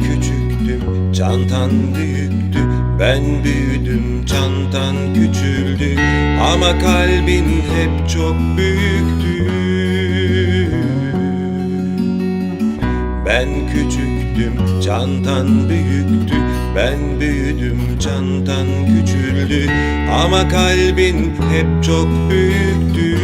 küçüktüm, çantan büyüktü. Ben büyüdüm, çantan küçüldü. Ama kalbin hep çok büyüktü. Ben küçüktüm, çantan büyüktü. Ben büyüdüm, çantan küçüldü. Ama kalbin hep çok büyüktü.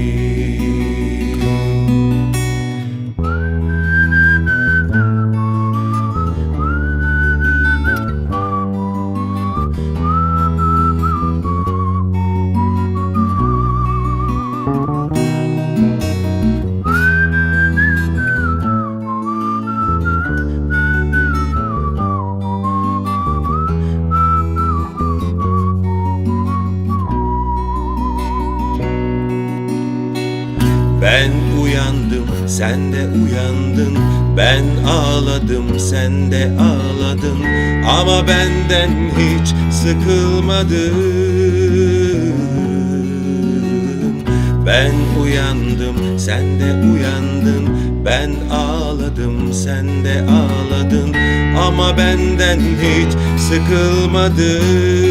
uyandım, sen de uyandın. Ben ağladım, sen de ağladın. Ama benden hiç sıkılmadın. Ben uyandım, sen de uyandın. Ben ağladım, sen de ağladın. Ama benden hiç sıkılmadın.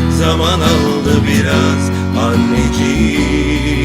zaman aldı biraz anneciğim.